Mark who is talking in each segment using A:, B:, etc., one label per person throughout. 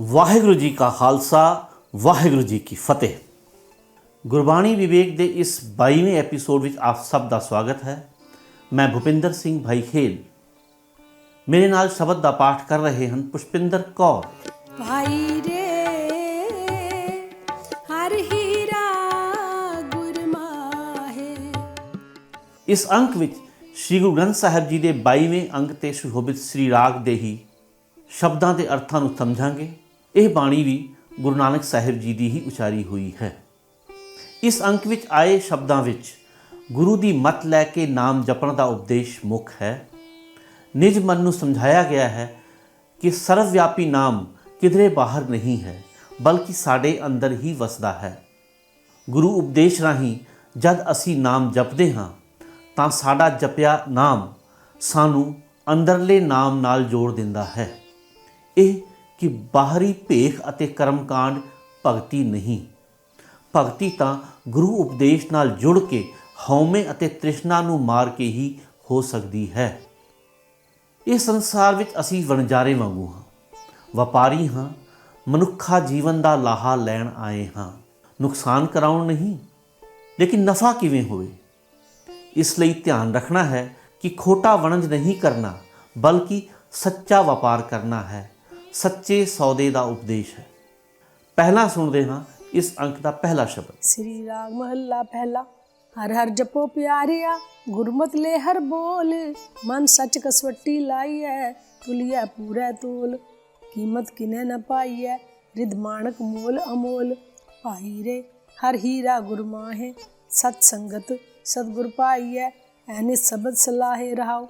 A: ਵਾਹਿਗੁਰੂ ਜੀ ਕਾ ਖਾਲਸਾ ਵਾਹਿਗੁਰੂ ਜੀ ਕੀ ਫਤਿਹ। ਗੁਰਬਾਣੀ ਵਿਵੇਕ ਦੇ ਇਸ 22ਵੇਂ ਐਪੀਸੋਡ ਵਿੱਚ ਆਪ ਸਭ ਦਾ ਸਵਾਗਤ ਹੈ। ਮੈਂ ਭੁਪਿੰਦਰ ਸਿੰਘ ਭਾਈ ਖੇਲ ਮੇਰੇ ਨਾਲ ਸ਼ਬਦ ਦਾ ਪਾਠ ਕਰ ਰਹੇ ਹਨ ਪੁਸ਼ਪਿੰਦਰ ਕੌਰ।
B: ਭਾਈ ਰੇ ਹਰ ਹੀਰਾ ਗੁਰਮਾਹੇ।
A: ਇਸ ਅੰਕ ਵਿੱਚ ਸ੍ਰੀ ਗੁਰੂ ਗ੍ਰੰਥ ਸਾਹਿਬ ਜੀ ਦੇ 22ਵੇਂ ਅੰਕ ਤੇ ਸੁਸ਼ੋਭਿਤ ਸ੍ਰੀ ਰਾਗ ਦੇ ਹੀ ਸ਼ਬਦਾਂ ਦੇ ਅਰਥਾਂ ਨੂੰ ਸਮਝਾਂਗੇ। ਇਹ ਬਾਣੀ ਵੀ ਗੁਰੂ ਨਾਨਕ ਸਾਹਿਬ ਜੀ ਦੀ ਹੀ ਉਚਾਰੀ ਹੋਈ ਹੈ। ਇਸ ਅੰਕ ਵਿੱਚ ਆਏ ਸ਼ਬਦਾਂ ਵਿੱਚ ਗੁਰੂ ਦੀ ਮਤ ਲੈ ਕੇ ਨਾਮ ਜਪਣ ਦਾ ਉਪਦੇਸ਼ ਮੁੱਖ ਹੈ। ਨਿਜ ਮਨ ਨੂੰ ਸਮਝਾਇਆ ਗਿਆ ਹੈ ਕਿ ਸਰਵ ਵਿਆਪੀ ਨਾਮ ਕਿਧਰੇ ਬਾਹਰ ਨਹੀਂ ਹੈ, ਬਲਕਿ ਸਾਡੇ ਅੰਦਰ ਹੀ ਵਸਦਾ ਹੈ। ਗੁਰੂ ਉਪਦੇਸ਼ ਰਾਹੀਂ ਜਦ ਅਸੀਂ ਨਾਮ ਜਪਦੇ ਹਾਂ, ਤਾਂ ਸਾਡਾ ਜਪਿਆ ਨਾਮ ਸਾਨੂੰ ਅੰਦਰਲੇ ਨਾਮ ਨਾਲ ਜੋੜ ਦਿੰਦਾ ਹੈ। ਇਹ ਕਿ ਬਾਹਰੀ ਭੇਖ ਅਤੇ ਕਰਮਕਾਂਡ ਭਗਤੀ ਨਹੀਂ। ਭਗਤੀ ਤਾਂ ਗੁਰੂ ਉਪਦੇਸ਼ ਨਾਲ ਜੁੜ ਕੇ ਹਉਮੈ ਅਤੇ ਤ੍ਰਿਸ਼ਨਾ ਨੂੰ ਮਾਰ ਕੇ ਹੀ ਹੋ ਸਕਦੀ ਹੈ। ਇਸ ਸੰਸਾਰ ਵਿੱਚ ਅਸੀਂ ਵਣਜਾਰੇ ਵਾਂਗੂ ਹਾਂ। ਵਪਾਰੀ ਹਾਂ, ਮਨੁੱਖਾ ਜੀਵਨ ਦਾ ਲਾਹਾ ਲੈਣ ਆਏ ਹਾਂ। ਨੁਕਸਾਨ ਕਰਾਉਣ ਨਹੀਂ, ਲੇਕਿਨ ਨਫਾ ਕਿਵੇਂ ਹੋਵੇ? ਇਸ ਲਈ ਧਿਆਨ ਰੱਖਣਾ ਹੈ ਕਿ ਖੋਟਾ ਵਣਜ ਨਹੀਂ ਕਰਨਾ, ਬਲਕਿ ਸੱਚਾ ਵਪਾਰ ਕਰਨਾ ਹੈ। ਸੱਚੇ ਸੌਦੇ ਦਾ ਉਪਦੇਸ਼ ਹੈ। ਪਹਿਲਾ ਸੁਣਦੇ ਹਾਂ ਇਸ ਅੰਕ ਦਾ ਪਹਿਲਾ ਸ਼ਬਦ।
B: ਸ੍ਰੀ ਰਾਗ ਮਹੱਲਾ ਪਹਿਲਾ, ਹਰ ਹਰ ਜਪੋ ਪਿਆਰਿਆ, ਗੁਰਮਤ ਲੈ ਹਰ ਬੋਲ। ਮਨ ਸੱਚ ਕਸਵੱਟੀ ਲਾਈਐ, ਤੁਲਿਐ ਪੂਰਾ ਤੋਲ। ਕੀਮਤ ਕਿਨੇ ਨ ਪਾਈਐ ਰਿਦ ਮਾਣਕ ਮੋਲ ਅਮੋਲ। ਭਾਈ ਰੇ, ਹਰ ਹੀਰਾ ਗੁਰਮਾਹੇ ਸਤ ਸੰਗਤ ਸਤਗੁਰ ਪਾਈਐ, ਐਨੇ ਸਬਦ ਸਲਾਹੇ ਰਹਾਓ।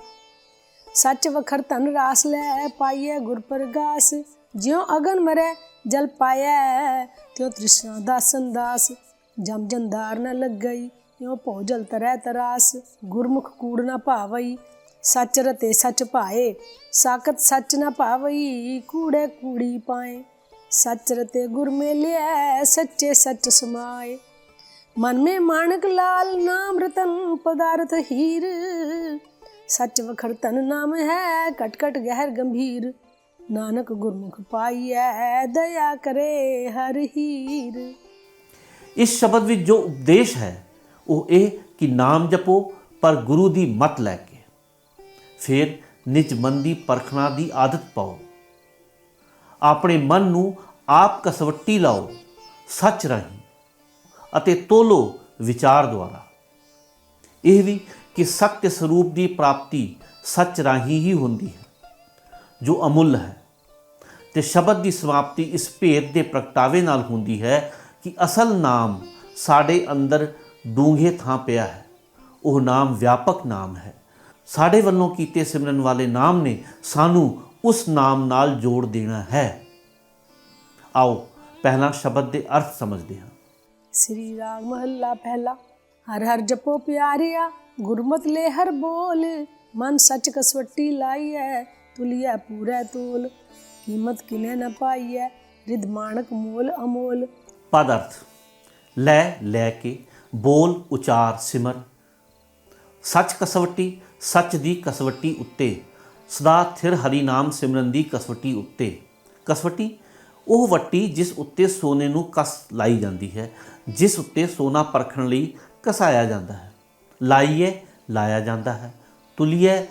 B: ਸੱਚ ਵਖਰ ਧਨ ਰਾਸ ਲੈ ਪਾਈਐ ਗੁਰ ਪ੍ਰਗਾਸ ਜਿਉ ਅਗਨ ਮਰੈ ਜਲ ਪਾਇਐ ਤਿਉ ਤ੍ਰਿਸ਼ਨਾ ਦਾ ਸੰਦਾਸ ਜਮ ਜੰਦਾਰ ਨ ਲੱਗਈ, ਤਿਉ ਭਉ ਜਲ ਤਰੈ ਤਰਾਸ, ਗੁਰਮੁਖ ਕੂੜ ਨ ਭਾਵਈ, ਸੱਚ ਰਤੇ ਸੱਚ ਭਾਏ, ਸਾਖਤ ਸੱਚ ਨ ਭਾਵਈ, ਕੂੜੇ ਕੂੜੀ ਪਾਏ, ਸੱਚ ਰਤੇ ਗੁਰ ਮੇਲਿਐ, ਸੱਚੇ ਸੱਚ ਸਮਾਏ। ਮਨ ਮੇ ਮਾਣਕ ਲਾਲ ਨਾਮ ਰਤਨ ਪਦਾਰਥ ਹੀਰ ਸੱਚ ਵਖਰ ਤਨ ਨਾਮ ਹੈ ਕਟ ਕਟ ਗਹਿਰ ਗੰਭੀਰ। ਨਾਨਕ ਗੁਰਮੁਖ ਪਾਈਐ, ਦਇਆ ਕਰੇ ਹਰ ਹੀਰ।
A: ਇਸ ਸ਼ਬਦ ਵਿੱਚ ਜੋ ਉਪਦੇਸ਼ ਹੈ, ਉਹ ਇਹ ਕਿ ਨਾਮ ਜਪੋ, ਪਰ ਗੁਰੂ ਦੀ ਮਤ ਲੈ ਕੇ। ਫਿਰ ਨਿਜ ਮਨ ਦੀ ਪਰਖਣਾ ਦੀ ਆਦਤ ਪਾਓ। ਆਪਣੇ ਮਨ ਨੂੰ ਆਪ ਕਸਵੱਟੀ ਲਾਓ, ਸੱਚ ਰਾਹੀਂ, ਅਤੇ ਤੋਲੋ ਵਿਚਾਰ ਦੁਆਰਾ। ਇਹ ਵੀ ਕਿ ਸਤਿ ਸਰੂਪ ਦੀ ਪ੍ਰਾਪਤੀ ਸੱਚ ਰਾਹੀਂ ਹੀ ਹੁੰਦੀ ਹੈ, ਜੋ ਅਮੁੱਲ ਹੈ। ਤੇ ਸ਼ਬਦ ਦੀ ਸਮਾਪਤੀ ਇਸ ਭੇਦ ਦੇ ਪ੍ਰਗਟਾਵੇ ਨਾਲ ਹੁੰਦੀ ਹੈ ਕਿ ਅਸਲ ਨਾਮ ਸਾਡੇ ਅੰਦਰ ਡੂੰਘੇ ਥਾਂ ਪਿਆ ਹੈ। ਉਹ ਨਾਮ ਵਿਆਪਕ ਨਾਮ ਹੈ। ਸਾਡੇ ਵੱਲੋਂ ਕੀਤੇ ਸਿਮਰਨ ਵਾਲੇ ਨਾਮ ਨੇ ਸਾਨੂੰ ਉਸ ਨਾਮ ਨਾਲ ਜੋੜ ਦੇਣਾ ਹੈ। ਆਓ, ਪਹਿਲਾ ਸ਼ਬਦ ਦੇ ਅਰਥ ਸਮਝਦੇ ਹਾਂ।
B: ਸ੍ਰੀ ਰਾਗ ਮਹੱਲਾ ਪਹਿਲਾ, ਹਰ ਹਰ ਜਪੋ ਪਿਆਰਿਆ। ਗੁਰਮਤ ਲੈ ਹਰ ਬੋਲ, ਮਨ ਸੱਚ ਕਸਵੱਟੀ ਲਾਈਐ, ਤੁਲਿਐ ਪੂਰੈ ਤੋਲ। ਕੀਮਤ ਕਿਨੇ ਨ ਪਾਈਐ ਰਿਦ ਮਾਣਕ ਮੋਲ ਅਮੋਲ।
A: ਪਦ ਅਰਥ, ਲੈ ਲੈ ਕੇ ਬੋਲ ਉਚਾਰ ਸਿਮਰ। ਸੱਚ ਕਸਵੱਟੀ, ਸੱਚ ਦੀ ਕਸਵੱਟੀ ਉੱਤੇ। ਸਦਾ ਥਿਰ ਹਰੀ ਨਾਮ ਸਿਮਰਨ ਦੀ ਕਸਵੱਟੀ ਉੱਤੇ। ਕਸਵੱਟੀ, ਉਹ ਵੱਟੀ ਜਿਸ ਉੱਤੇ ਸੋਨੇ ਨੂੰ ਕਸ ਲਾਈ ਜਾਂਦੀ ਹੈ, ਜਿਸ ਉੱਤੇ ਸੋਨਾ ਪਰਖਣ ਲਈ ਕਸਾਇਆ ਜਾਂਦਾ ਹੈ। ਲਾਈਏ, ਲਾਇਆ ਜਾਂਦਾ ਹੈ। ਤੁਲੀਏ,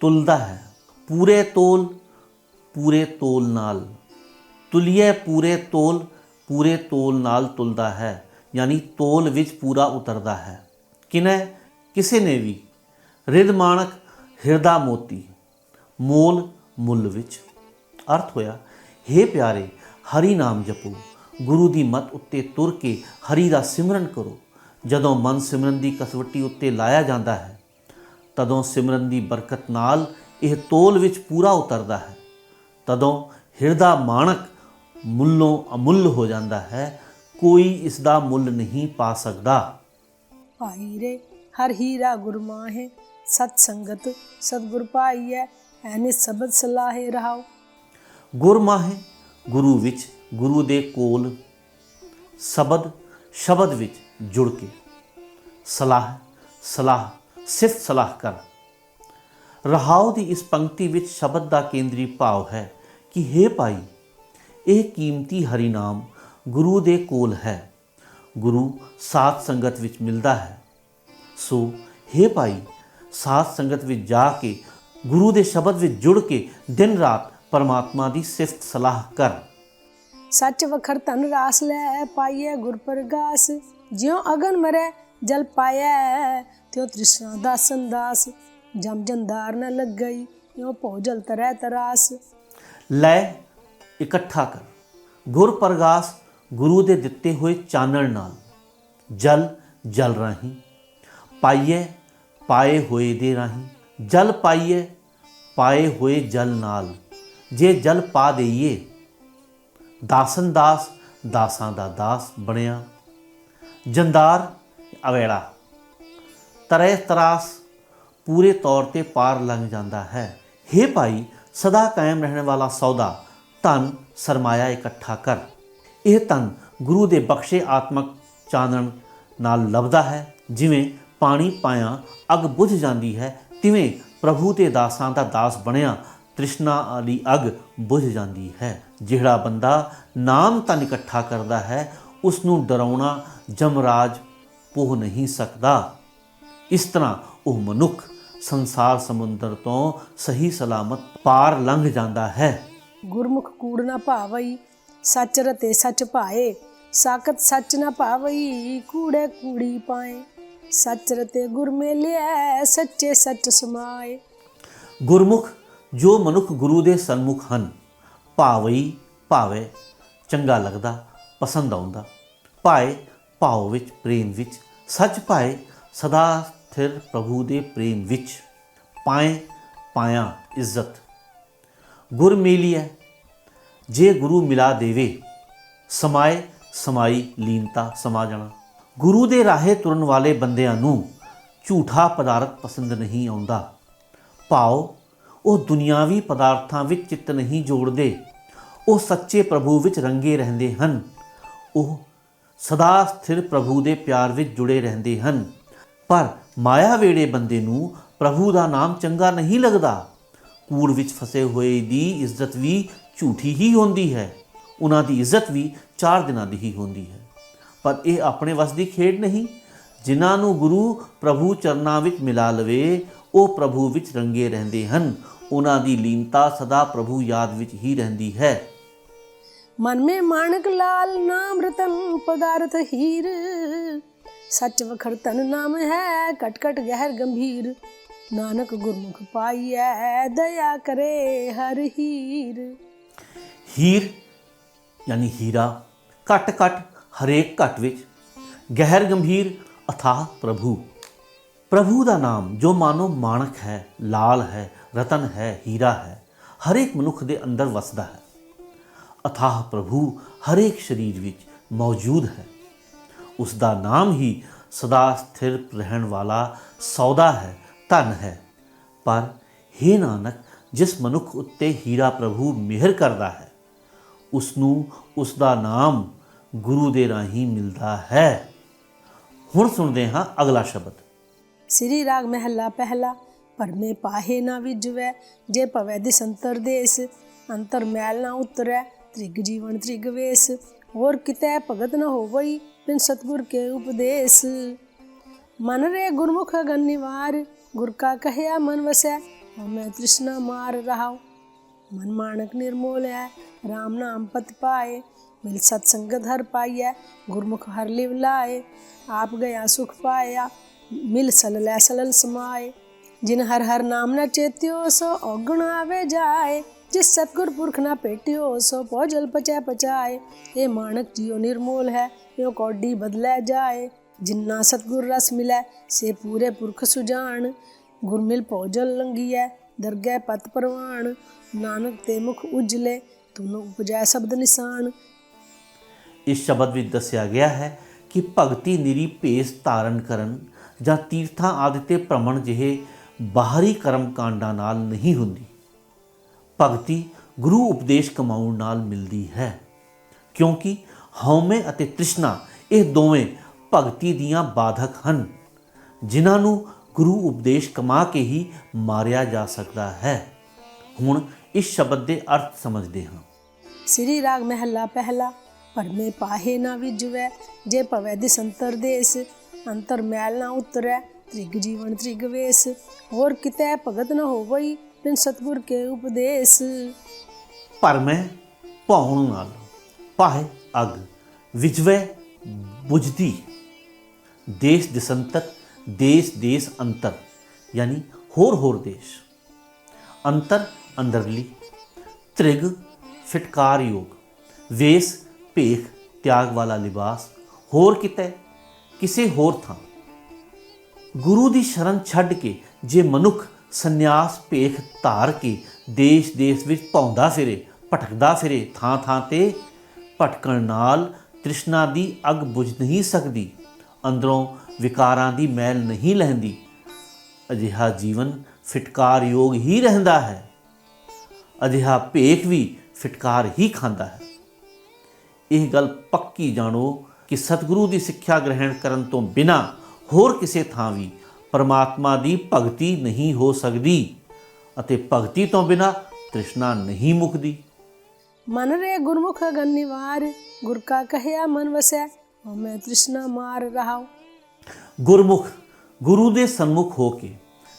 A: ਤੁਲਦਾ ਹੈ। ਪੂਰੇ ਤੋਲ ਪੂਰੇ ਤੋਲ ਨਾਲ। ਤੁਲੀਏ, ਪੂਰੇ ਤੋਲ ਪੂਰੇ ਤੋਲ ਨਾਲ ਤੁਲਦਾ ਹੈ। ਯਾਨੀ ਤੋਲ ਵਿੱਚ ਪੂਰਾ ਉਤਰਦਾ ਹੈ। ਕਿਨੇ? ਕਿਸੇ ਨੇ ਵੀ। ਰਿਦ ਮਾਣਕ, ਹਿਰਦਾ ਮੋਤੀ। ਮੋਲ, ਮੁੱਲ ਵਿੱਚ। ਅਰਥ ਹੋਇਆ हे ਪਿਆਰੇ, ਹਰੀ ਨਾਮ ਜਪੋ। ਗੁਰੂ ਦੀ ਮਤ ਉੱਤੇ ਤੁਰ ਕੇ ਹਰੀ ਦਾ ਸਿਮਰਨ ਕਰੋ। ਜਦੋਂ ਮਨ ਸਿਮਰਨ ਦੀ ਕਸਵੱਟੀ ਉੱਤੇ ਲਾਇਆ ਜਾਂਦਾ ਹੈ ਤਦੋਂ ਸਿਮਰਨ ਦੀ ਬਰਕਤ ਨਾਲ ਇਹ ਤੋਲ ਵਿੱਚ ਪੂਰਾ ਉਤਰਦਾ ਹੈ। ਤਦੋਂ ਹਿਰਦਾ ਮਾਣਕ ਮੁੱਲੋਂ ਅਮੁੱਲ ਹੋ ਜਾਂਦਾ ਹੈ ਕੋਈ ਇਸ ਦਾ ਮੁੱਲ ਨਹੀਂ ਪਾ ਸਕਦਾ।
B: ਭਾਈ ਰੇ ਹਰ ਹੀਰਾ ਗੁਰਮਾਹੇ ਸਤ ਸੰਗਤ ਸਤਗੁਰ ਪਾਈਐ ਐਨੇ ਸਬਦ ਸਲਾਹੇ ਰਹਾਓ।
A: ਗੁਰਮਾਹੇ ਗੁਰੂ ਵਿੱਚ ਗੁਰੂ ਦੇ ਕੋਲ ਸ਼ਬਦ ਸ਼ਬਦ ਵਿੱਚ ਜੁੜ ਕੇ। ਸਲਾਹ ਸਲਾਹ ਸਿਫਤ ਸਲਾਹ ਕਰ। ਰਹਾਉ ਦੀ ਇਸ ਪੰਕਤੀ ਵਿੱਚ ਸ਼ਬਦ ਦਾ ਕੇਂਦਰੀ ਭਾਵ ਹੈ ਕਿ हे ਭਾਈ, ਇਹ ਕੀਮਤੀ ਹਰੀ ਨਾਮ ਗੁਰੂ ਦੇ ਕੋਲ ਹੈ। ਗੁਰੂ ਸਾਧ ਸੰਗਤ ਵਿੱਚ ਮਿਲਦਾ ਹੈ। ਸੋ हे ਭਾਈ, ਸਾਧ ਸੰਗਤ ਵਿੱਚ ਜਾ ਕੇ, ਗੁਰੂ ਦੇ ਸ਼ਬਦ ਵਿੱਚ ਜੁੜ ਕੇ ਦਿਨ ਰਾਤ ਪਰਮਾਤਮਾ ਦੀ ਸਿਫਤ ਸਲਾਹ ਕਰ।
B: ਸੱਚ ਵਖਰ ਧਨ ਰਾਸ ਲੈ ਪਾਈਐ ਗੁਰ ਪ੍ਰਗਾਸ ਜਿਉ ਅਗਨ ਮਰੈ, ਜਲ ਪਾਇਆ ਤਿਉ ਤ੍ਰਿਸ਼ਨਾ ਦਾਸਨ ਦਾਸ ਜਮ ਜੰਦਾਰ ਨ ਲੱਗਈ, ਤਿਉ ਭੋ ਜਲ ਤਰੈ ਤਰਾਸ।
A: ਲੈ, ਇਕੱਠਾ ਕਰ। ਗੁਰ ਪ੍ਰਗਾਸ ਗੁਰੂ ਦੇ ਦਿੱਤੇ ਹੋਏ ਚਾਨਣ ਨਾਲ ਜਲ ਜਲ ਰਾਹੀਂ ਪਾਈਏ ਪਾਏ ਹੋਏ ਦੇ ਰਾਹੀਂ, ਜਲ ਪਾਈਏ ਪਾਏ ਹੋਏ ਜਲ ਨਾਲ। ਜੇ ਜਲ ਪਾ ਦੇਈਏ ਦਾਸਨ ਦਾਸ ਦਾਸਾਂ ਦਾ ਦਾਸ ਬਣਿਆ। ਜੰਦਾਰ ਅਵੇੜਾ ਤਰੈ ਤਰਾਸ ਪੂਰੇ ਤੌਰ ਤੇ ਪਾਰ ਲੰਘ ਜਾਂਦਾ ਹੈ। हे ਭਾਈ, ਸਦਾ ਕਾਇਮ ਰਹਿਣ ਵਾਲਾ ਸੌਦਾ, ਧਨ ਸਰਮਾਇਆ ਇਕੱਠਾ ਕਰ। ਇਹ ਧਨ ਗੁਰੂ ਦੇ ਬਖਸ਼ੇ ਆਤਮਕ ਚਾਨਣ ਨਾਲ ਲੱਭਦਾ ਹੈ। ਜਿਵੇਂ ਪਾਣੀ ਪਾਇਆ ਅਗ ਬੁਝ ਜਾਂਦੀ ਹੈ, ਤਿਵੇਂ ਪ੍ਰਭੂ ਤੇ ਦਾਸਾਂ ਦਾ ਦਾਸ ਬਣਿਆ ਤ੍ਰਿਸ਼ਨਾ ਵਾਲੀ ਅਗ ਬੁਝ ਜਾਂਦੀ ਹੈ। ਜਿਹੜਾ ਬੰਦਾ ਨਾਮ ਧਨ ਇਕੱਠਾ ਕਰਦਾ ਹੈ ਉਸ ਨੂੰ ਡਰਾਉਣਾ ਜਮਰਾਜ ਪੋਹ ਨਹੀਂ ਸਕਦਾ। ਇਸ ਤਰ੍ਹਾਂ ਉਹ ਮਨੁੱਖ ਸੰਸਾਰ ਸਮੁੰਦਰ ਤੋਂ ਸਹੀ ਸਲਾਮਤ ਪਾਰ ਲੰਘ ਜਾਂਦਾ ਹੈ।
B: ਗੁਰਮੁਖ ਕੂੜ ਨ ਭਾਵਈ ਸੱਚ ਰਤੇ ਸੱਚ ਭਾਏ ਸਾਖਤ ਸੱਚ ਨ ਭਾਵਈ ਕੂੜੇ ਕੂੜੀ ਪਾਏ। ਸੱਚ ਰਤੇ ਗੁਰ ਮੇਲਿਐ ਸੱਚੇ ਸੱਚ ਸਮਾਏ।
A: ਗੁਰਮੁਖ ਜੋ ਮਨੁੱਖ ਗੁਰੂ ਦੇ ਸਨਮੁਖ ਹਨ ਭਾਵਈ ਭਾਵੇ ਚੰਗਾ ਲੱਗਦਾ ਪਸੰਦ ਆਉਂਦਾ। ਭਾਏ ਭਾਵ ਵਿੱਚ ਪ੍ਰੇਮ ਵਿੱਚ, ਸੱਚ ਭਾਏ ਸਦਾ ਸਥਿਰ ਪ੍ਰਭੂ ਦੇ ਪ੍ਰੇਮ ਵਿੱਚ। ਪਾਏ ਪਾਇਆ ਇੱਜ਼ਤ। ਗੁਰ ਹੈ, ਜੇ ਗੁਰੂ ਮਿਲਾ ਦੇਵੇ, ਸਮਾਏ ਸਮਾਈ ਲੀਨਤਾ ਸਮਾ ਜਾਣਾ। ਗੁਰੂ ਦੇ ਰਾਹੇ ਤੁਰਨ ਵਾਲੇ ਬੰਦਿਆਂ ਨੂੰ ਝੂਠਾ ਪਦਾਰਥ ਪਸੰਦ ਨਹੀਂ ਆਉਂਦਾ। ਭਾਵ ਉਹ ਦੁਨਿਆਵੀ ਪਦਾਰਥਾਂ ਵਿੱਚ ਚਿੱਤ ਨਹੀਂ ਜੋੜਦੇ, ਉਹ ਸੱਚੇ ਪ੍ਰਭੂ ਵਿੱਚ ਰੰਗੇ ਰਹਿੰਦੇ ਹਨ, ਉਹ ਸਦਾ ਸਥਿਰ ਪ੍ਰਭੂ ਦੇ ਪਿਆਰ ਵਿੱਚ ਜੁੜੇ ਰਹਿੰਦੇ ਹਨ। ਪਰ ਮਾਇਆ ਵੇੜੇ ਬੰਦੇ ਨੂੰ ਪ੍ਰਭੂ ਦਾ ਨਾਮ ਚੰਗਾ ਨਹੀਂ ਲੱਗਦਾ। ਕੂੜ ਵਿੱਚ ਫਸੇ ਹੋਏ ਦੀ ਇੱਜ਼ਤ ਵੀ ਝੂਠੀ ਹੀ ਹੁੰਦੀ ਹੈ। ਉਹਨਾਂ ਦੀ ਇੱਜ਼ਤ ਵੀ ਚਾਰ ਦਿਨਾਂ ਦੀ ਹੀ ਹੁੰਦੀ ਹੈ। ਪਰ ਇਹ ਆਪਣੇ ਵੱਸ ਦੀ ਖੇਡ ਨਹੀਂ। ਜਿਨ੍ਹਾਂ ਨੂੰ ਗੁਰੂ ਪ੍ਰਭੂ ਚਰਨਾਂ ਵਿੱਚ ਮਿਲਾ ਲਵੇ, ਉਹ ਪ੍ਰਭੂ ਵਿੱਚ ਰੰਗੇ ਰਹਿੰਦੇ ਹਨ। ਉਹਨਾਂ ਦੀ ਲੀਨਤਾ ਸਦਾ ਪ੍ਰਭੂ ਯਾਦ ਵਿੱਚ ਹੀ ਰਹਿੰਦੀ ਹੈ।
B: ਮਨ ਮੇ ਮਾਣਕ ਲਾਲ ਨਾਮ ਰਤਨ ਪਦਾਰਥ ਹੀਰ। ਸੱਚ ਵਖਰ ਤਨ ਨਾਮ ਹੈ ਕਟ ਕਟ ਗਹਿਰ ਗੰਭੀਰ। ਨਾਨਕ ਗੁਰਮੁਖ ਪਾਈਐ, ਦਇਆ ਕਰੇ ਹਰ ਹੀਰ।
A: ਹੀਰ, ਯਾਨੀ ਹੀਰਾ, ਘਟ ਘਟ ਹਰੇਕ ਘਟ ਵਿੱਚ ਗਹਿਰ ਗੰਭੀਰ ਅਥਾਹ ਪ੍ਰਭੂ। ਪ੍ਰਭੂ ਦਾ ਨਾਮ ਜੋ ਮਾਨੋ ਮਾਣਕ ਹੈ, ਲਾਲ ਹੈ, ਰਤਨ ਹੈ, ਹੀਰਾ ਹੈ, ਹਰੇਕ ਮਨੁੱਖ ਦੇ ਅੰਦਰ ਵਸਦਾ ਹੈ। ਅਥਾਹ ਪ੍ਰਭੂ ਹਰੇਕ ਸਰੀਰ ਵਿੱਚ ਮੌਜੂਦ ਹੈ। ਉਸ ਦਾ ਨਾਮ ਹੀ ਸਦਾ ਸਥਿਰ ਰਹਿਣ ਵਾਲਾ ਸੌਦਾ ਹੈ, ਧਨ ਹੈ। ਪਰ हे ਨਾਨਕ, ਜਿਸ ਮਨੁੱਖ ਉੱਤੇ ਹੀਰਾ ਪ੍ਰਭੂ ਮਿਹਰ ਕਰਦਾ ਹੈ ਉਸ ਨੂੰ ਉਸ ਦਾ ਨਾਮ ਗੁਰੂ ਦੇ ਰਾਹੀਂ ਮਿਲਦਾ ਹੈ। ਹੁਣ ਸੁਣਦੇ ਹਾਂ ਅਗਲਾ ਸ਼ਬਦ।
B: ਸ੍ਰੀ ਰਾਗ ਮਹਿਲਾ ਪਹਿਲਾ, ਪਰਮੇ ਪਾਹੇ ਨਾ ਵਿਜਵੈ, ਜੇ ਪਵੈ ਦਿਸੰਤਰ ਦੇਸ, ਅੰਤਰ ਮੈਲ ਨਾ ਉਤਰੈ ਤ੍ਰਿਗ ਜੀਵਨ ਤ੍ਰਿਗ ਵੇਸ, ਹੋਰ ਕਿਤੇ ਭਗਤ ਨ ਹੋਵਈ ਬਿਨ ਸਤਗੁਰ ਕੇ ਉਪਦੇਸ। ਮਨ ਰੇ ਗੁਰਮੁਖ ਅਗਨ ਨਿਵਾਰ, ਗੁਰ ਕਾ ਕਹਿਆ ਮਨ ਵਸੈ, ਹਮੈ ਤ੍ਰਿਸ਼ਨਾ ਮਾਰ ਰਹਾਉ। ਮਨ ਮਾਨਕ ਨਿਰਮੋਲ ਹੈ RAM ਨਾਮ ਪਤ ਪਾਏ, ਮਿਲ ਸਤ ਸੰਗਤ ਹਰ ਪਾਈਐ, ਗੁਰਮੁਖ ਹਰ ਲਿਵ ਲਾਏ। ਆਪ ਗਿਆ ਸੁਖ ਪਾਇਆ, ਮਿਲ ਸਲ ਲੈ ਸਲਲ ਸਮਾਏ। ਜਿਨ ਹਰ ਹਰ ਨਾਮ ਨਾ ਚੇਤਿਓ, ਸੋ ਔਗਣ ਆਵੇ ਜਾਏ। ਜਿਸ ਸਤਗੁਰ ਪੁਰਖ ਨਾ ਭੇਟਿਓ, ਸੋ ਭੋਜਲ ਪਚੈ ਪਚਾਏ। ਇਹ ਮਾਨਕ ਜੀਉ ਨਿਰਮੋਲ ਹੈ ਇਹ ਕੌਡੀ ਬਦਲੇ ਜਾਏ। ਸਤਗੁਰ ਰਸ ਮਿਲੈ, ਸੇ ਪੂਰੇ ਪੁਰਖ ਸੁਜਾਨ ਗੁਰਮਿਲ ਪੌਜਲ ਭੋਜਲ ਲੰਗੀਐ, ਦਰਗਹਿ ਪਤ ਪਰਵਾਨ ਨਾਨਕ ਤੇ ਮੁਖ ਉਜਲੇ ਤੁਨ ਉਪਜੈ ਸ਼ਬਦ ਨਿਸ਼ਾਨ।
A: ਇਸ ਸ਼ਬਦ ਵਿੱਚ ਦੱਸਿਆ ਗਿਆ ਹੈ ਕਿ ਭਗਤੀ ਨਿਰੀ ਭੇਸ ਧਾਰਨ ਕਰਨ ਜਾਂ ਤੀਰਥਾਂ ਆਦਿ ਤੇ ਭ੍ਰਮਣ ਜਿਹੇ ਬਾਹਰੀ ਕਰਮ ਕਾਂਡਾਂ ਨਾਲ ਨਹੀਂ ਹੁੰਦੀ। ਭਗਤੀ ਗੁਰੂ ਉਪਦੇਸ਼ ਕਮਾਉਣ ਨਾਲ ਮਿਲਦੀ ਹੈ। ਕਿਉਂਕਿ ਹਉਮੈ ਅਤੇ ਤ੍ਰਿਸ਼ਨਾ ਇਹ ਦੋਵੇਂ ਭਗਤੀ ਦੀਆਂ ਬਾਧਕ ਹਨ, ਜਿਨ੍ਹਾਂ ਨੂੰ ਗੁਰੂ ਉਪਦੇਸ਼ ਕਮਾ ਕੇ ਹੀ ਮਾਰਿਆ ਜਾ ਸਕਦਾ ਹੈ। ਹੁਣ ਇਸ ਸ਼ਬਦ ਦੇ ਅਰਥ ਸਮਝਦੇ ਹਾਂ।
B: ਸ੍ਰੀ ਰਾਗ ਮਹਿਲਾ ਪਹਿਲਾ, ਪਰਮੇ ਪਾਹੇ ਨਾ ਵਿਜਵੈ, ਜੇ ਪਵੈ ਦਿਸੰਤਰ ਦੇਸ, ਅੰਤਰ ਮੈਲ ਨਾ ਉਤਰੈ, ਤ੍ਰਿਗ ਜੀਵਨ ਤ੍ਰਿਗ ਵੇਸ, ਹੋਰ ਕਿਤੈ ਭਗਤ ਨ ਹੋਵਈ ਬਿਨ ਸਤਗੁਰ ਕੇ ਉਪਦੇਸ।
A: ਪਰ ਮੈਂ ਨਾਲ ਪਾਹੇ ਅਗ ਵਿਜਵੇ ਬੁਝਦੀ। ਦੇਸ਼ ਦਿਸੰਤਰ ਦੇਸ਼ ਦੇਸ਼ ਅੰਤਰ, ਯਾਨੀ ਹੋਰ ਹੋਰ ਦੇਸ਼। ਅੰਤਰ, ਅੰਦਰਲੀ, ਤ੍ਰਿਗ, ਫਿਟਕਾਰ ਯੋਗ, ਵੇਸ, ਭੇਖ, ਤਿਆਗ ਵਾਲਾ ਲਿਬਾਸ, ਹੋਰ ਕਿਤੇ, ਕਿਸੇ ਹੋਰ ਥਾਂ। ਗੁਰੂ ਦੀ ਸ਼ਰਨ ਛੱਡ ਕੇ ਜੇ ਮਨੁੱਖ ਸੰਨਿਆਸ ਭੇਖ ਧਾਰ ਕੇ ਦੇਸ਼-ਦੇਸ਼ ਵਿੱਚ ਭੌਂਦਾ ਫਿਰੇ, ਭਟਕਦਾ ਫਿਰੇ ਥਾਂ-ਥਾਂ ਤੇ ਭਟਕਣ ਨਾਲ ਤ੍ਰਿਸ਼ਨਾ ਦੀ ਅੱਗ ਬੁਝ ਨਹੀਂ ਸਕਦੀ, ਅੰਦਰੋਂ ਵਿਕਾਰਾਂ ਦੀ ਮੈਲ ਨਹੀਂ ਲਹਿੰਦੀ। ਅਜਿਹਾ ਜੀਵਨ ਫਿਟਕਾਰਯੋਗ ਹੀ ਰਹਿੰਦਾ ਹੈ। ਅਜਿਹਾ ਭੇਖ ਵੀ ਫਿਟਕਾਰ ਹੀ ਖਾਂਦਾ ਹੈ। ਇਹ ਗੱਲ ਪੱਕੀ ਜਾਣੋ ਕਿ ਸਤਿਗੁਰੂ ਦੀ ਸਿੱਖਿਆ ਗ੍ਰਹਿਣ ਕਰਨ ਤੋਂ ਬਿਨਾ ਹੋਰ ਕਿਸੇ ਥਾਂ ਵੀ ਪਰਮਾਤਮਾ ਦੀ ਭਗਤੀ ਨਹੀਂ ਹੋ ਸਕਦੀ ਅਤੇ ਭਗਤੀ ਤੋਂ ਬਿਨਾ ਤ੍ਰਿਸ਼ਨਾ ਨਹੀਂ ਮੁਕਦੀ।
B: ਮਨ ਰੇ ਗੁਰਮੁਖ ਅਗਨ ਨਿਵਾਰ ਗੁਰ ਕਾ ਕਹਿਆ ਮਨ ਵਸੈ ਮੈਂ ਤ੍ਰਿਸ਼ਨਾ ਮਾਰ ਰਹਾਉ।
A: ਗੁਰਮੁਖ ਗੁਰੂ ਦੇ ਸਨਮੁਖ ਹੋ ਕੇ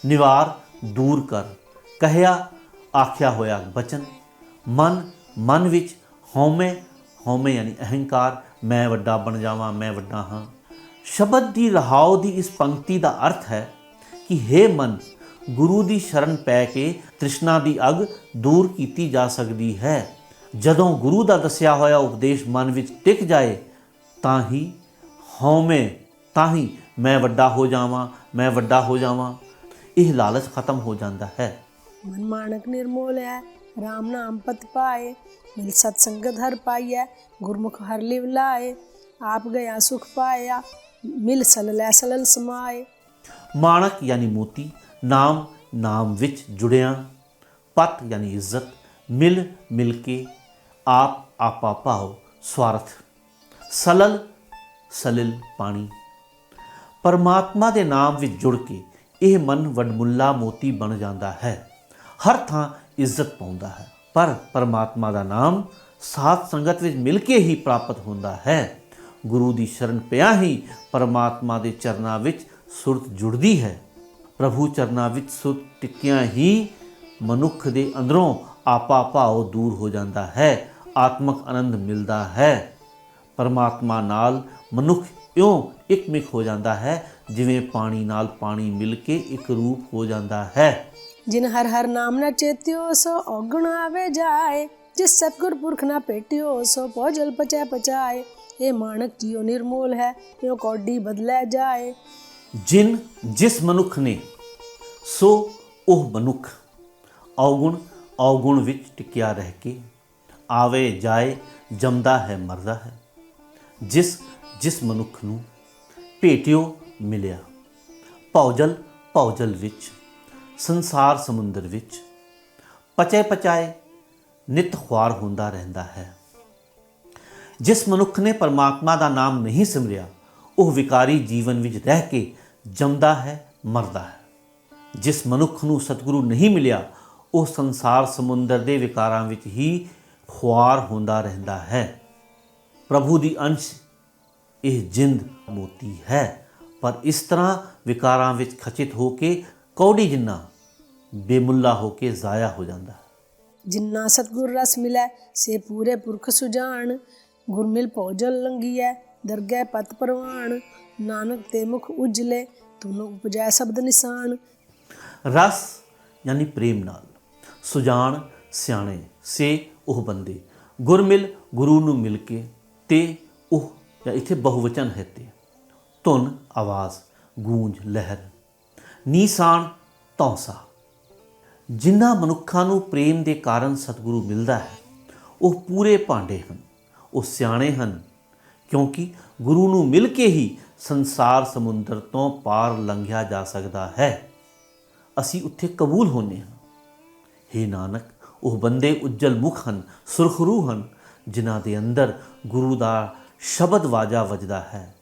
A: ਨਿਵਾਰ ਦੂਰ ਕਰ ਕਹਿਆ ਆਖਿਆ ਹੋਇਆ ਬਚਨ ਮਨ ਮਨ ਵਿੱਚ ਹਉਮੈ ਹਉਮੈ ਯਾਨੀ ਅਹੰਕਾਰ ਮੈਂ ਵੱਡਾ ਬਣ ਜਾਵਾਂ ਮੈਂ ਵੱਡਾ ਹਾਂ। ਸ਼ਬਦ ਦੀ ਰਹਾਉ ਦੀ ਇਸ ਪੰਕਤੀ ਦਾ ਅਰਥ ਹੈ ਕਿ हे ਮਨ, ਗੁਰੂ ਦੀ ਸ਼ਰਨ ਪੈ ਕੇ ਤ੍ਰਿਸ਼ਨਾ ਦੀ ਅਗ ਦੂਰ ਕੀਤੀ ਜਾ ਸਕਦੀ ਹੈ। ਜਦੋਂ ਗੁਰੂ ਦਾ ਦੱਸਿਆ ਹੋਇਆ ਉਪਦੇਸ਼ ਮਨ ਵਿੱਚ ਟਿਕ ਜਾਏ, ਤਾਂ ਹੀ ਹਉਮੈ, ਤਾਂ ਹੀ ਮੈਂ ਵੱਡਾ ਹੋ ਜਾਵਾਂ, ਮੈਂ ਵੱਡਾ ਹੋ ਜਾਵਾਂ। ਇਹ ਲਾਲਚ ਖਤਮ ਹੋ ਜਾਂਦਾ ਹੈ।
B: ਮਨ ਮਾਨਕ ਨਿਰਮੋਲ ਹੈ RAM ਨਾਮ ਪਤ ਪਾਏ, ਮਿਲ ਸਤ ਸੰਗਤ ਹਰ ਪਾਈਐ, ਗੁਰਮੁਖ ਹਰ ਲਿਵ ਲਾਏ, ਆਪ ਗਿਆ ਸੁਖ ਪਾਇਆ। ਮਿਲ ਸਲਲੈ ਸਲਲ ਸਮਾਏ।
A: ਮਾਣਕ ਯਾਨੀ ਮੋਤੀ, ਨਾਮ ਨਾਮ ਵਿੱਚ ਜੁੜਿਆ, ਪਤ ਯਾਨੀ ਇੱਜ਼ਤ, ਮਿਲ ਮਿਲ ਕੇ ਆਪ ਆਪਾ ਭਾਉ ਸਵਾਰਥ। ਸਲਲ ਸਲਿਲ ਪਾਣੀ। ਪਰਮਾਤਮਾ ਦੇ ਨਾਮ ਵਿੱਚ ਜੁੜ ਕੇ ਇਹ ਮਨ ਵਡਮੁੱਲਾ ਮੋਤੀ ਬਣ ਜਾਂਦਾ ਹੈ। ਹਰ ਥਾਂ ਇੱਜ਼ਤ ਪਾਉਂਦਾ ਹੈ। ਪਰ ਪਰਮਾਤਮਾ ਦਾ ਨਾਮ ਸਾਥ ਸੰਗਤ ਵਿੱਚ ਮਿਲ ਕੇ ਹੀ ਪ੍ਰਾਪਤ ਹੁੰਦਾ ਹੈ। ਗੁਰੂ ਦੀ ਸ਼ਰਨ ਪਿਆ ਹੀ ਪਰਮਾਤਮਾ ਦੇ ਚਰਨਾਂ ਵਿੱਚ ਸੁਰਤ ਜੁੜਦੀ ਹੈ। ਪ੍ਰਭੂ ਚਰਨਾਂ ਵਿੱਚ ਸੁਰਤ ਟਿਕਿਆਂ ਹੀ ਮਨੁੱਖ ਦੇ ਅੰਦਰੋਂ ਆਪਾ ਭਾਉ ਦੂਰ ਹੋ ਜਾਂਦਾ ਹੈ, ਆਤਮਕ ਆਨੰਦ ਮਿਲਦਾ ਹੈ। ਪਰਮਾਤਮਾ ਨਾਲ ਮਨੁੱਖ ਇਉਂ ਇਕਮਿਕ ਹੋ ਜਾਂਦਾ ਹੈ, ਜਿਵੇਂ ਪਾਣੀ ਨਾਲ ਪਾਣੀ ਮਿਲ ਕੇ ਇੱਕ ਰੂਪ ਹੋ ਜਾਂਦਾ ਹੈ।
B: ਜਿਨ ਹਰ ਹਰ ਨਾਮ ਨਾ ਚੇਤਿਓ, ਸੋ ਔਗਣ ਆਵੇ ਜਾਏ। ਜਿਸ ਸਤਗੁਰ ਪੁਰਖ ਨਾ ਭੇਟਿਓ, ਸੋ ਭੋਜਲ ਪਚੈ ਪਚਾਏ। ਇਹ ਮਾਨਕ ਜੀਉ ਨਿਰਮੋਲ ਹੈ, ਇਹ ਕੌਡੀ ਬਦਲੇ ਜਾਏ।
A: ਜਿਨ ਜਿਸ ਮਨੁੱਖ ਨੇ, ਸੋ ਉਹ ਮਨੁੱਖ। ਔਗੁਣ ਔਗੁਣ ਵਿੱਚ ਟਿਕਿਆ ਰਹਿ ਕੇ, ਆਵੇ ਜਾਏ, ਜੰਮਦਾ ਹੈ, ਮਰਦਾ ਹੈ। ਜਿਸ ਜਿਸ ਮਨੁੱਖ ਨੂੰ ਭੇਟਿਓ ਮਿਲਿਆ, ਭੌਜਲ ਭੌਜਲ ਵਿੱਚ, ਸੰਸਾਰ ਸਮੁੰਦਰ ਵਿੱਚ, ਪਚੇ ਪਚਾਏ ਨਿਤ ਖੁਆਰ ਹੁੰਦਾ ਰਹਿੰਦਾ ਹੈ। ਜਿਸ ਮਨੁੱਖ ਨੇ ਪਰਮਾਤਮਾ ਦਾ ਨਾਮ ਨਹੀਂ ਸਿਮਰਿਆ, ਉਹ ਵਿਕਾਰੀ ਜੀਵਨ ਵਿੱਚ ਰਹਿ ਕੇ ਜੰਮਦਾ ਹੈ, ਮਰਦਾ ਹੈ। ਜਿਸ ਮਨੁੱਖ ਨੂੰ ਸਤਿਗੁਰੂ ਨਹੀਂ ਮਿਲਿਆ, ਉਹ ਸੰਸਾਰ ਸਮੁੰਦਰ ਦੇ ਵਿਕਾਰਾਂ ਵਿੱਚ ਹੀ ਖੁਆਰ ਹੁੰਦਾ ਰਹਿੰਦਾ ਹੈ। ਪ੍ਰਭੂ ਦੀ ਅੰਸ਼, ਇਹ ਜਿੰਦ ਮੋਤੀ ਹੈ, ਪਰ ਇਸ ਤਰ੍ਹਾਂ ਵਿਕਾਰਾਂ ਵਿੱਚ ਖਚਿਤ ਹੋ ਕੇ ਕੌੜੀ ਜਿੰਨਾ ਬੇਮੁੱਲਾ ਹੋ ਕੇ ਜ਼ਾਇਆ ਹੋ ਜਾਂਦਾ ਹੈ।
B: ਜਿੰਨਾ ਸਤਗੁਰ ਰਸ ਮਿਲੈ, ਸੇ ਪੂਰੇ ਪੁਰਖ ਸੁਜਾਨ ਗੁਰਮਿਲ ਪੌਜਲ ਭੋਜਲ ਲੰਗੀਐ, ਦਰਗਹਿ ਪਤ ਪਰਵਾਨ ਨਾਨਕ ਤੇ ਮੁਖ ਉਜਲੇ ਤੁਨ ਉਪਜੈ ਸ਼ਬਦ ਨਿਸ਼ਾਨ।
A: ਰਸ ਯਾਨੀ ਪ੍ਰੇਮ ਨਾਲ ਸੁਜਾਨ ਸਿਆਣੇ, ਸੇ ਉਹ ਬੰਦੇ। ਗੁਰਮਿਲ ਗੁਰੂ ਨੂੰ ਮਿਲ ਕੇ ਤੇ ਉਹ ਜਾਂ ਇੱਥੇ ਬਹੁਵਚਨ ਹੈ ਤੇ। ਧੁਨ, ਆਵਾਜ਼, ਗੂੰਜ, ਲਹਿਰ, ਨੀਸਾਨ ਤੌਸਾ ਜਿਨ੍ਹਾਂ ਮਨੁੱਖਾਂ ਨੂੰ ਪ੍ਰੇਮ ਦੇ ਕਾਰਨ ਸਤਿਗੁਰੂ ਮਿਲਦਾ ਹੈ, ਉਹ ਪੂਰੇ ਭਾਂਡੇ ਹਨ। ਉਹ ਸਿਆਣੇ ਹਨ, ਕਿਉਂਕਿ ਗੁਰੂ ਨੂੰ ਮਿਲ ਕੇ ਹੀ ਸੰਸਾਰ ਸਮੁੰਦਰ ਤੋਂ ਪਾਰ ਲੰਘਿਆ ਜਾ ਸਕਦਾ ਹੈ। ਅਸੀਂ ਉੱਥੇ ਕਬੂਲ ਹੋਨੇ ਹਾਂ। हे ਨਾਨਕ, ਉਹ ਬੰਦੇ ਉੱਜਲ ਮੁਖ ਹਨ, ਸੁਰਖਰੂ ਹਨ, ਜਿਨ੍ਹਾਂ ਦੇ ਅੰਦਰ ਗੁਰੂ ਦਾ ਸ਼ਬਦ ਵਾਜਾ ਵੱਜਦਾ ਹੈ।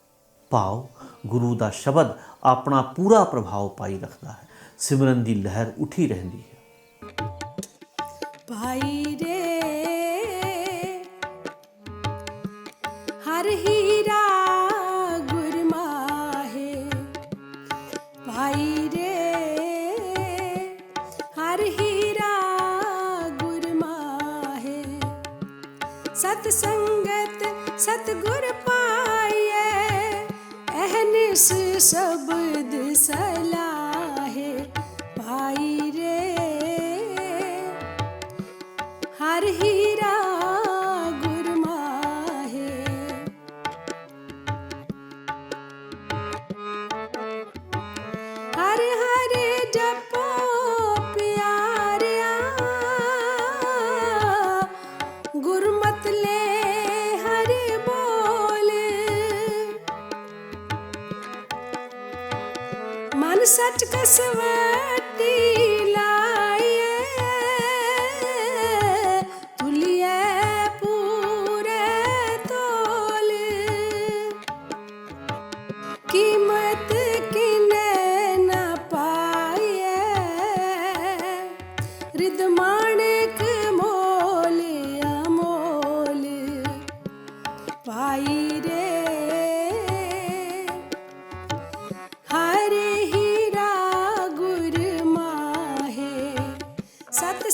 A: ਭਾਵ ਗੁਰੂ ਦਾ ਸ਼ਬਦ ਆਪਣਾ ਪੂਰਾ ਪ੍ਰਭਾਵ ਪਾਈ ਰੱਖਦਾ ਹੈ। ਸਿਮਰਨ ਦੀ ਲਹਿਰ ਉੱਠੀ ਰਹਿੰਦੀ ਹੈ।
B: ਭਾਈ ਹੀਰਾ ਗੁਰਮਾਹੇ ਭਾਈ ਹਰ ਹੀਰਾ ਗੁਰਮਾਹੇ ਸਤ ਸੰਗਤ ਸਤ ਗੁਰ ਸਬਦ ਸਰ Yes,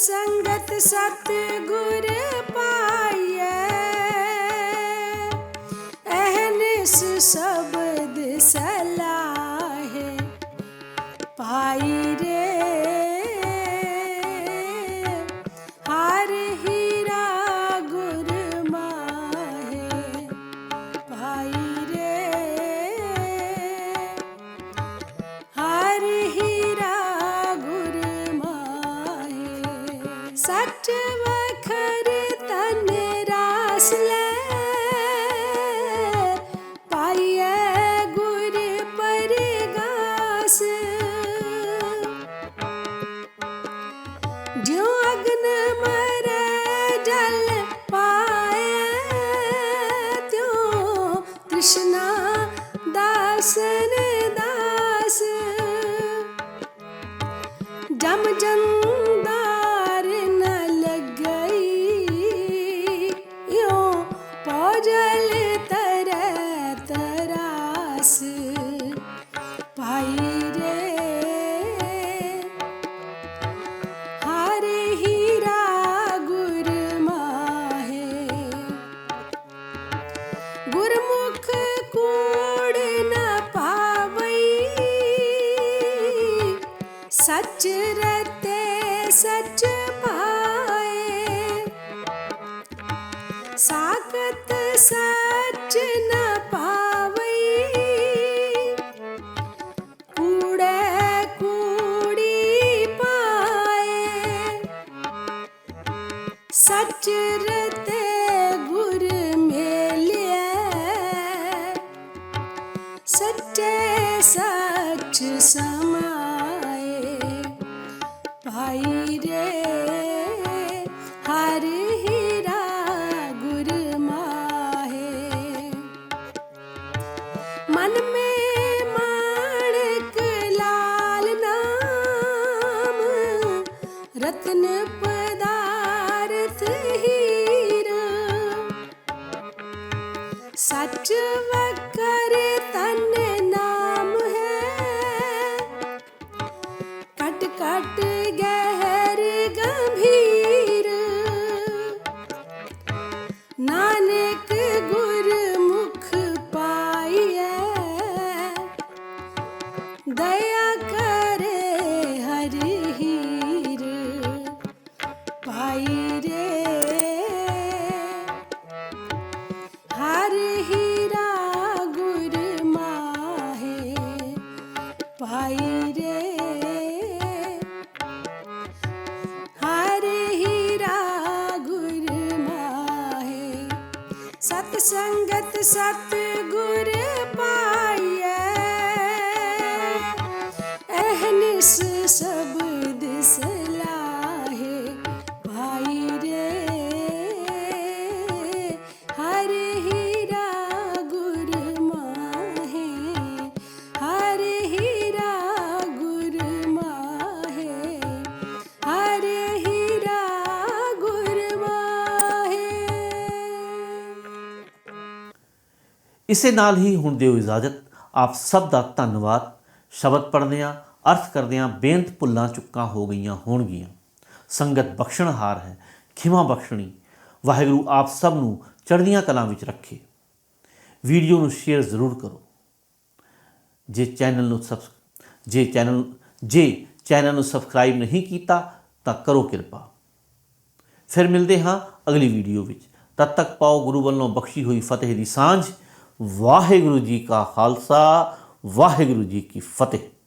B: ਸੰਗਤ ਸਤ ਗੁਰ ਪਾਈਐ। ਅਹਨਿਸ ਸਭ सच समाए पाई ನಾನು सलाहे भाई रे हर हीरा गुर माहे हर हीरा गुर माहे हर हीरा
A: ਇਸੇ ਨਾਲ ਹੀ ਹੁਣ ਦਿਓ ਇਜਾਜ਼ਤ। ਆਪ ਸਭ ਦਾ ਧੰਨਵਾਦ। ਸ਼ਬਦ ਪੜ੍ਹਨੇ ਆ ਅਰਥ ਕਰਦਿਆਂ ਬੇਅੰਤ ਭੁੱਲਾਂ ਚੁੱਕਾਂ ਹੋ ਗਈਆਂ ਹੋਣਗੀਆਂ। ਸੰਗਤ ਬਖਸ਼ਣਹਾਰ ਹੈ, ਖਿਮਾ ਬਖਸ਼ਣੀ। ਵਾਹਿਗੁਰੂ ਆਪ ਸਭ ਨੂੰ ਚੜ੍ਹਦੀਆਂ ਕਲਾਂ ਵਿੱਚ ਰੱਖੇ। ਵੀਡੀਓ ਨੂੰ ਸ਼ੇਅਰ ਜ਼ਰੂਰ ਕਰੋ। ਜੇ ਚੈਨਲ ਨੂੰ ਸਬਸ, ਜੇ ਚੈਨਲ ਜੇ ਚੈਨਲ ਨੂੰ ਸਬਸਕ੍ਰਾਈਬ ਨਹੀਂ ਕੀਤਾ ਤਾਂ ਕਰੋ ਕਿਰਪਾ। ਫਿਰ ਮਿਲਦੇ ਹਾਂ ਅਗਲੀ ਵੀਡੀਓ ਵਿੱਚ। ਤਦ ਤੱਕ ਪਾਓ ਗੁਰੂ ਵੱਲੋਂ ਬਖਸ਼ੀ ਹੋਈ ਫਤਿਹ ਦੀ ਸਾਂਝ। ਵਾਹਿਗੁਰੂ ਜੀ ਕਾ ਖਾਲਸਾ, ਵਾਹਿਗੁਰੂ ਜੀ ਕੀ ਫਤਿਹ।